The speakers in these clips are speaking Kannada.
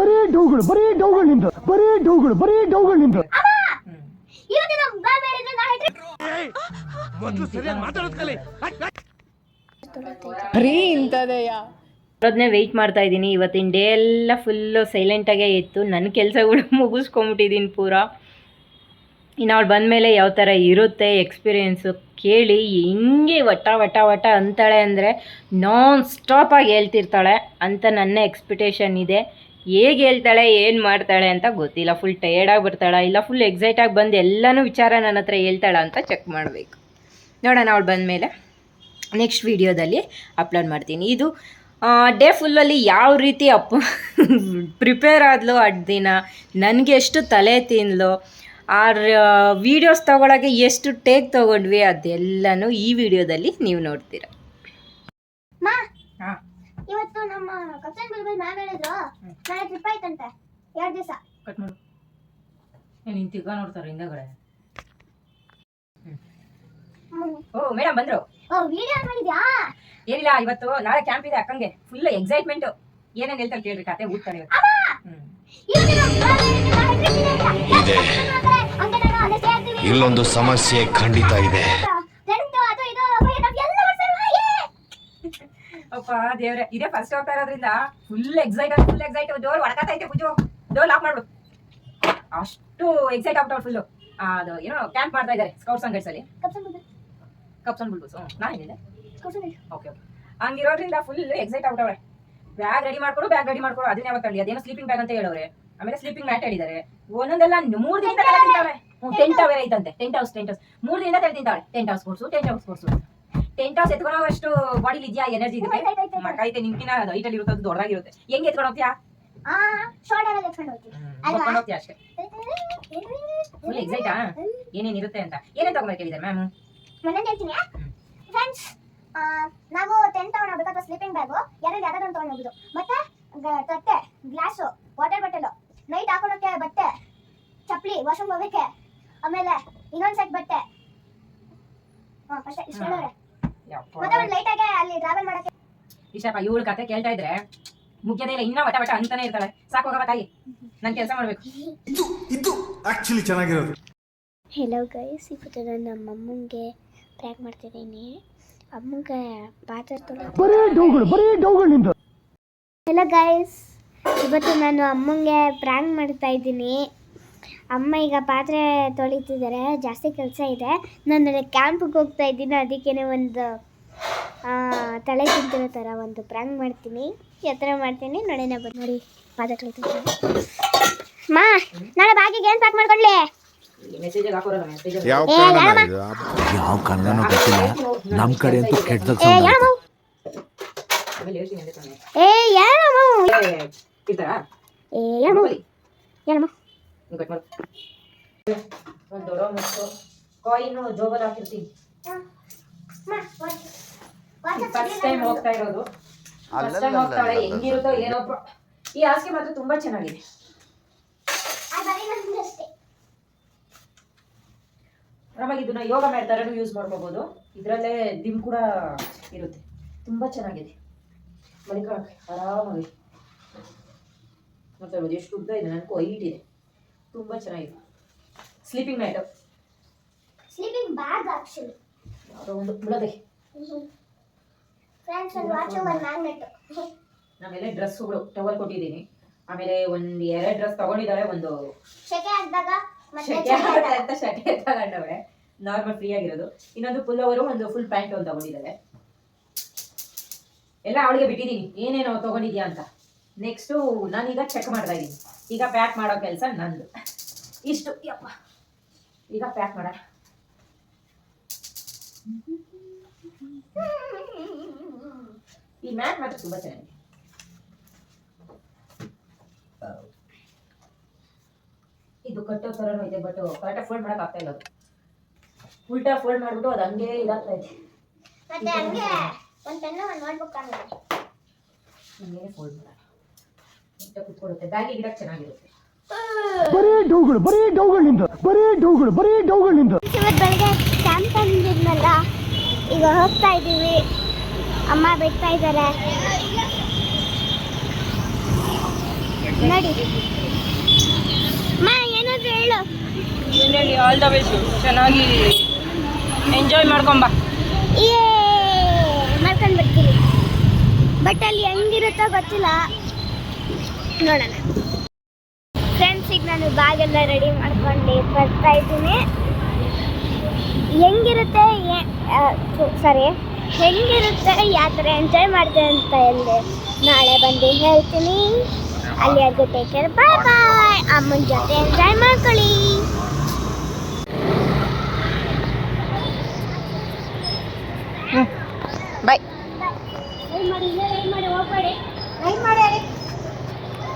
ಬರೀ ಡೌಗಳು ಬರೀ ಡೌಗಳು ನಿಂದು ಬರೀ ಡೌಗಳು ಬರೀ ಡೌಗಳು ನಿಂದು ಇವತ್ತಿನ ಬ್ಲಾಗ್ ಮಾಡಿದ್ರೆ ನಾ ಹೇಳ್ರಿ ಬರೀ ಅದನ್ನೇ ವೆಯ್ಟ್ ಮಾಡ್ತಾ ಇದ್ದೀನಿ. ಇವತ್ತಿನ ಡೇ ಎಲ್ಲ ಫುಲ್ಲು ಸೈಲೆಂಟಾಗೇ ಇತ್ತು. ನನ್ನ ಕೆಲಸಗಳು ಮುಗಿಸ್ಕೊಂಬಿಟ್ಟಿದ್ದೀನಿ ಪೂರ. ಇನ್ನು ಅವಳು ಬಂದಮೇಲೆ ಯಾವ ಥರ ಇರುತ್ತೆ ಎಕ್ಸ್ಪೀರಿಯೆನ್ಸು ಕೇಳಿ. ಹಿಂಗೆ ವಟ ವಟ ವಟ ಅಂತಾಳೆ ಅಂದರೆ ನಾನ್ ಸ್ಟಾಪಾಗಿ ಹೇಳ್ತಿರ್ತಾಳೆ ಅಂತ ನನ್ನ ಎಕ್ಸ್ಪೆಕ್ಟೇಷನ್ ಇದೆ. ಹೇಗೆ ಹೇಳ್ತಾಳೆ ಏನು ಮಾಡ್ತಾಳೆ ಅಂತ ಗೊತ್ತಿಲ್ಲ. ಫುಲ್ ಟಯರ್ಡಾಗಿ ಬರ್ತಾಳ ಇಲ್ಲ ಫುಲ್ ಎಕ್ಸೈಟಾಗಿ ಬಂದು ಎಲ್ಲನೂ ವಿಚಾರ ನನ್ನ ಹತ್ರ ಹೇಳ್ತಾಳ ಅಂತ ಚೆಕ್ ಮಾಡಬೇಕು. ನೋಡೋಣ ಅವಳು ಬಂದಮೇಲೆ ನೆಕ್ಸ್ಟ್ ವಿಡಿಯೋದಲ್ಲಿ ಅಪ್ಲೋಡ್ ಮಾಡ್ತೀನಿ. ಇದು ಡೇ ಫುಲ್ಲಲ್ಲಿ ಯಾವ ರೀತಿ ಅಪ್ ಪ್ರಿಪೇರ್ ಆದ್ಲು ಅಡ್ ದಿನ ನನಗೆ ಎಷ್ಟು ತಲೆ ತಿನ್ಲು ಆ ವಿಡಿಯೋಸ್ ತೊಗೊಳಕ್ಕೆ ಎಷ್ಟು ಟೇಕ್ ತೊಗೊಂಡ್ವಿ ಅದೆಲ್ಲನೂ ಈ ವಿಡಿಯೋದಲ್ಲಿ ನೀವು ನೋಡ್ತೀರ. ಇವತ್ತು ನಮ್ಮ ಕಪ್ಸನ್ ಬಿಲ್ಬಲ್ ಮ್ಯಾಮ್ ಹೇಳಿದ್ರು. ನಾಳೆ ಟ್ರಿಪ್ ಆಯ್ತಂತೆ. ಎರಡು ದಿವಸ. ಕಟ್ ಮಾಡು. ಏನು ನಿಂತಿಗ ನೋಡ್ತಾರೆ ಹಿಂದಗಡೆ. ಓ ಮೇಡಮ್ ಬಂದರು. ಓ ವಿಡಿಯೋ ಮಾಡಿದ್ಯಾ? ಏನಿಲ್ಲ ಇವತ್ತು ನಾಳೆ ಕ್ಯಾಂಪ್ ಇದೆ ಅಕ್ಕಂಗೆ. ಫುಲ್ ಎಕ್ಸೈಟ್ಮೆಂಟ್ ಏನೇನು ಹೇಳ್ತಾರೆ ಕೇಳ್ರಿ ಕತೆ ಸೇರ್ತೀವಿ ಇಲ್ಲೊಂದು ಸಮಸ್ಯೆ ಖಂಡಿತ ಇದೆ ಟೆಂಟ್ ಅದು ಇದು ಅಪ್ಪ, ಇದು ಎಲ್ಲ ಮಾಡ್ತಾರೆ ಅಪ್ಪ ದೇವ್ರೆ ಇದೇ ಫಸ್ಟ್ ಹೋಗ್ತಾ ಇರೋದ್ರಿಂದ full excite full excite door ಹೊಡ್ಕತಾ ಐತೆ ಪೂಜು. Door lock ಮಾಡ್ಬಿಡು. ಅಷ್ಟು ಎಕ್ಸೈಟ್ ಆಗ್ಬಿಟ್ಟು ಫುಲ್ಲು ಅದು ಏನೋ ಕ್ಯಾಂಪ್ ಮಾಡ್ತಾ ಇದ್ದಾರೆ ಸ್ಕೌಟ್ಸ್ ಅಂಡ್ ಗೈಡ್ಸಲ್ಲಿ ಕಪ್ಸನ್ ಬಿಡ್ಬೋದು ಕಪ್ಸ್ ಅಂಡ್ ಬುಲ್ಬುಸ್ ನಾ ಏನಿದೆ? ಓಕೆ ಓಕೆ ಹಂಗಿರೋದ್ರಿಂದ ಫುಲ್ ಎಕ್ಸೈಟ್ ಆಗ್ಬಿಟ್ಟವ್ರೆ ಬ್ಯಾಗ್ ರೆಡಿ ಮಾಡ್ಕೊಡು ಬ್ಯಾಗ್ ರೆಡಿ ಮಾಡ್ಕೊಡು. ಅದನ್ನ ಯಾವತ್ತು ತಳ್ಳಿ? ಅದೇನೋ ಸ್ಲೀಪಿಂಗ್ ಬ್ಯಾಗ್ ಅಂತ ಹೇಳೋರೆ ಆಮೇಲೆ ಸ್ಲೀಪಿಂಗ್ ಮ್ಯಾಟ್ ಹೇಳಿದ್ದಾರೆ ಒಂದೊಂದೆಲ್ಲ ಮೂರು ದಿನ ತಿಂತಾವೆ ಟೆಂಟ್ ಅವೇ ಐತಂತೆ. ಟೆಂಟ್ ಹೌಸ್ ಟೆಂಟ್ ಹೌಸ್ ಮೂರು ದಿನ ತಿಂತಾಳೆ. ಟೆಂಟ್ ಹೌಸ್ ಕೊಡ್ಸು ಟೆಂಟ್ ಹೌಸ್ ಕೊಡ್ಸು ಟೆಂಟ್ ಹೌಸ್ ಎತ್ಕೊಳ್ಳೋ ಅಷ್ಟು ಬಾಡಿಲಿ ಇದೆಯಾ ಎನರ್ಜಿ ಇದೆ ಮಕ್ಕೈತೆ ನಿಮ್ಕಿನ ಅದು ಅಲ್ಲಿ ಇರುತ್ತೆ ದೊಡ್ಡದಾಗಿರುತ್ತೆ. ಹೆಂಗೆ ಎತ್ಕೊಂಡು ಹೋಗ್ತೀಯಾ? ಆ ಶೋಲ್ಡರ್ ಅಲ್ಲಿ ಎತ್ಕೊಂಡು ಹೋಗ್ತೀನಿ. ಅಲ್ವಾ? ಹೊತ್ಕೊಂಡು ಹೋಗ್ತೀಯಾ ಅಷ್ಟೇ? ಫುಲ್ ಎಕ್ಸೈಟಾ ಏನೇನ್ ಇರುತ್ತೆ ಅಂತ? ಏನೇನ್ ತಗೊಂಡ್ಬೇಕು ಹೇಳಿದ್ದಾರೆ ಮ್ಯಾಮ್? ನಾನು ಹೇಳ್ತೀನಿ. ಫ್ರೆಂಡ್ಸ್ ನಾವು ಟೆಂಟ್ ಅಥವಾ ಸ್ಲೀಪಿಂಗ್ ಬ್ಯಾಗು ಎರಡು ಯಾವ್ದಾದ್ರು ತಗೊಂಡು ಹೋಗುದು ಮತ್ತೆ ತಟ್ಟೆ ಗ್ಲಾಸು ವಾಟರ್ ಬಾಟಲ್ ನೈಟ್ ಹಾಕೊಳಕ್ಕೆ ಬಟ್ಟೆ ಚಪ್ಪಲಿ ವಾಶ್ರೂಮ್ ಹೋಗಕ್ಕೆ ಆಮೇಲೆ ಇನ್ನೊಂದ್ ಸೆಟ್ ಬಟ್ಟೆ. ಹಾ ಅಷ್ಟೇ ಇಷ್ಟ ಇಷ್ಟಪ್ಪ ಇವಳು ಕತೆ ಕೇಳ್ತಾ ಇದ್ರೆ ಮುಖ್ಯದೇ ಇಲ್ಲ ಇನ್ನ ವಟ ವಟ ಅಂತಾನೆ ಇರ್ತಾಳೆ. ಸಾಕು ಹೋಗವ ತಾಯಿ. ನಾನು ಕೆಲಸ ಮಾಡ್ಬೇಕು. ಇದು ಇದು ಆಕ್ಚುಲಿ ಚೆನ್ನಾಗಿರೋದು. ಹೆಲೋ ಗೈಸ್ ಇವತ್ತು ನಾನು ನಮ್ಮ ಅಮ್ಮಂಗೆ ಪ್ರ್ಯಾಂಕ್ ಮಾಡ್ತಿದ್ದೀನಿ. ಅಮ್ಮಂಗೆ ಪಾತ್ರೆ ತೊಳೆ ಬರೀ ಡೌಗಳು ಬರೀ ಡೌಗಳು ನಿಮ್ದು. ಹೆಲೋ ಗೈಸ್ ಇವತ್ತು ನಾನು ಅಮ್ಮಂಗೆ ಪ್ರ್ಯಾಂಕ್ ಮಾಡ್ತಾ ಇದ್ದೀನಿ. ಅಮ್ಮ ಈಗ ಪಾತ್ರೆ ತೊಳಿತಿದ್ದಾರೆ ಜಾಸ್ತಿ ಕೆಲಸ ಇದೆ. ನಾನು ಕ್ಯಾಂಪಿಗೆ ಹೋಗ್ತಾ ಇದ್ದೀನಿ ಅದಕ್ಕೇನೆ ಒಂದು ಆ, ತಲೆ ತಿಂತಿರೋ ಥರ ಒಂದು ಪ್ರ್ಯಾಂಗ್ ಮಾಡ್ತೀನಿ. ಎತ್ತರ ಮಾಡ್ತೀನಿ ನೋಡೋಣ ಬಂದು ನೋಡಿ ಪಾತ್ರೆ ತೊಳಿತಿದ್ದೀನಿ. ಮಾ ನಾಳೆ ಬಾಗಿಗೆ ಏನು ಪ್ಯಾಕ್ ಮಾಡ್ಕೊಳ್ಳಿ ಮೆಸೇಜ್ ಹಾಕೋರಲ್ಲ ಮೆಸೇಜ್ ಯಾವ ಏ, ಕನ್ನಡ ಯಾರಮ್ಮ? ಇದು ಯಾವ ಕನ್ನಡನೂ ಗೊತ್ತಿಲ್ಲ. ನಮ್ ಕಡೆ ಅಂತೂ ಕೆಟ್ಟದಾಗ ಏ ಯಾರಮ್ಮ ಆಮೇಲೆ ಕಟ್ ಮಾಡು. ದೊಡ್ಡ ಮತ್ತು ಕಾಯಿನು ಜೋಬಲ್ ಹಾಕಿರ್ತೀನಿ ಫಸ್ಟ್ ಟೈಮ್ ಹೋಗ್ತಾ ಇರೋದು ಫಸ್ಟ್ ಟೈಮ್ ಹೋಗ್ತಾಳೆ ಹೆಂಗಿರುತ್ತೋ ಏನೋ ಈ ಹಾಸಿಗೆ ಮಾತ್ರ ತುಂಬಾ ಚೆನ್ನಾಗಿದೆ ಆರಾಮಾಗಿ ಇದನ್ನ ಯೋಗ ಮಾಡ್ತಾರೂ ಯೂಸ್ ಮಾಡ್ಕೋಬಹುದು ಇದರಲ್ಲೇ ದಿಮ್ ಕೂಡ ಇರುತ್ತೆ ತುಂಬಾ ಚೆನ್ನಾಗಿದೆ ಮಲಿಕಾ ಆರಾಮಾಗಿ ಮತ್ತೆ ಎಷ್ಟು ಉದ್ದ ಇದೆ ನನಗೂ ಹೈಟ್ ಇದೆ ತುಂಬಾ ಚೆನ್ನಾಗಿದೆ. Sleeping mat sleeping bag actually ಯಾವುದೋ ಒಂದು ಬಿಡದೆ ಫ್ರೆಂಡ್ಸ್ ಒಂದು ವಾಚ್ ಒಂದು ಮ್ಯಾಗ್ನೆಟ್ ಆಮೇಲೆ ಡ್ರೆಸ್ಗಳು ಟವಲ್ ಕೊಟ್ಟಿದ್ದೀನಿ. ಆಮೇಲೆ ಒಂದು ಎರಡು ಡ್ರೆಸ್ ತಗೊಂಡಿದ್ದಾಳೆ ಒಂದು ಶೆಕೆ ಹಾಕಿದಾಗ ಶೆಕೆ. ಅಂತ ಶೆಕೆ ತಗೊಂಡವಳೆ ನಾರ್ಮಲ್ ಫ್ರೀ ಆಗಿರೋದು. ಇನ್ನೊಂದು ಫುಲ್ ಅವರು ಒಂದು ಫುಲ್ ಪ್ಯಾಂಟ್ ಒಂದು ತಗೊಂಡಿದ್ದಾಳೆ ಎಲ್ಲ ಅವಳಿಗೆ ಬಿಟ್ಟಿದ್ದೀನಿ ಏನೇನು ತಗೊಂಡಿದ್ಯಾ ಅಂತ. ನೆಕ್ಸ್ಟು ನಾನೀಗ ಚೆಕ್ ಮಾಡ್ತಾ ಇದ್ದೀನಿ. ಈಗ ಪ್ಯಾಕ್ ಮಾಡೋ ಕೆಲಸ ನಂದು. ಇಷ್ಟು ಯಪ್ಪ. ಈಗ ಪ್ಯಾಕ್ ಮಾಡ. ಈ ಮ್ಯಾಟ್ ಮಾತ್ರ ತುಂಬ ಚೆನ್ನಾಗಿದೆ. ಇದು ಕಟ್ಟೋ ಥರನೂ ಇದೆ ಬಟ್ ಕರೆಕ್ಟಾಗಿ ಫೋಲ್ಡ್ ಮಾಡಕ್ ಆಗ್ತಾ ಇಲ್ಲ ಅದು. ಉಲ್ಟಾ ಫೋಲ್ಡ್ ಮಾಡ್ಬಿಟ್ಟು ಅದು ಹಂಗೆ ಇದಾಗ್ತಾ ಇದೆ. ಹಂಗೆ? ಫೋಲ್ಡ್ ಮಾಡ. ನೀಟಾಗಿ ಕುತ್ಕೊಳ್ಳುತ್ತೆ ಬ್ಯಾಗಿ ಗಿಡ ಚೆನ್ನಾಗಿರುತ್ತೆ. ಬರೀ ಡೌಗಳು ಬರೀ ಡೌಗಳು ನಿಂದು ಬರೀ ಡೌಗಳು ಬರೀ ಡೌಗಳು ನಿಂದು ಇವತ್ತು ಬೆಳಗ್ಗೆ ಕ್ಯಾಂಪ್ ತಂದಿದ್ನಲ್ಲ ಈಗ ಹೋಗ್ತಾ ಇದ್ದೀವಿ. ಅಮ್ಮ ಬಿಡ್ತಾ ಇದ್ದಾರೆ. ನೋಡಿ. ಮಾ ಏನಾದ್ರು ಹೇಳು. ಏನು ಹೇಳಿ ಆಲ್ ದ ಬೆಸ್ಟ್ ಚೆನ್ನಾಗಿ ಎಂಜಾಯ್ ಮಾಡ್ಕೊಂಬ ಏ ಮಾಡ್ಕೊಂಡು ಬರ್ತೀನಿ. ಬಟ್ ಅಲ್ಲಿ ಹೆಂಗಿರುತ್ತೋ ಗೊತ್ತಿಲ್ಲ. ನೋಡೋಣ. ಫ್ರೆಂಡ್ಸ್ ಈಗ ನಾನು ಬ್ಯಾಗ್ ಎಲ್ಲ ರೆಡಿ ಮಾಡ್ಕೊಂಡು ಬರ್ತಾ ಇದ್ದೀನಿ. ಹೆಂಗಿರುತ್ತೆ ಸಾರಿ ಹೆಂಗಿರುತ್ತೆ ಯಾವ ಥರ ಎಂಜಾಯ್ ಮಾಡಿದೆ ಅಂತ ಹೇಳಿದೆ ನಾಳೆ ಬಂದು ಹೇಳ್ತೀನಿ. ಅಲ್ಲಿ ಟೇಕ್ ಕೇರ್ ಬಾಯ್ ಬಾಯ್ ಅಮ್ಮನ ಜೊತೆ ಎಂಜಾಯ್ ಮಾಡ್ಕೊಳ್ಳಿ ಬಾಯ್ ಮಾಡಿ ಮಾಡಿ ಹೋಗ್ಬೇಡಿ ಮಾಡಿ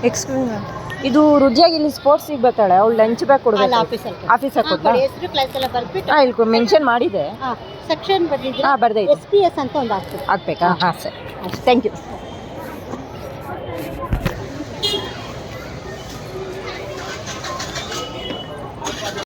ಎಕ್ಸ್ಕ್ಯೂಸ್ ಇದು ರುಜಿಯಾಗಿ ಇಲ್ಲಿ ಸ್ಪೋರ್ಟ್ಸಿಗೆ ಬರ್ತಾಳೆ ಅವ್ಳು ಲಂಚ್ ಬ್ಯಾಗ್ ಕೊಡ್ಬೇಕು? ಆಫೀಸಲ್ಲಿ ಆಫೀಸಲ್ಲಿ ಕೊಡ್ತಾ ಹೆಸರು ಕ್ಲಾಸ್ ಎಲ್ಲ ಬರ್ಬಿಟ್ಟು. ಹಾಂ ಇಲ್ಲಿ ಮೆನ್ಷನ್ ಮಾಡಿದೆ. ಸೆಕ್ಷನ್ ಬರ್ದಿದ್ರೆ ಹಾಂ ಬರ್ದೈತೆ. ಎಸ್ ಪಿ ಎಸ್ ಅಂತ ಒಂದು ಆಗ್ಬೇಕಾ ಹಾಂ ಸರ್. Thank you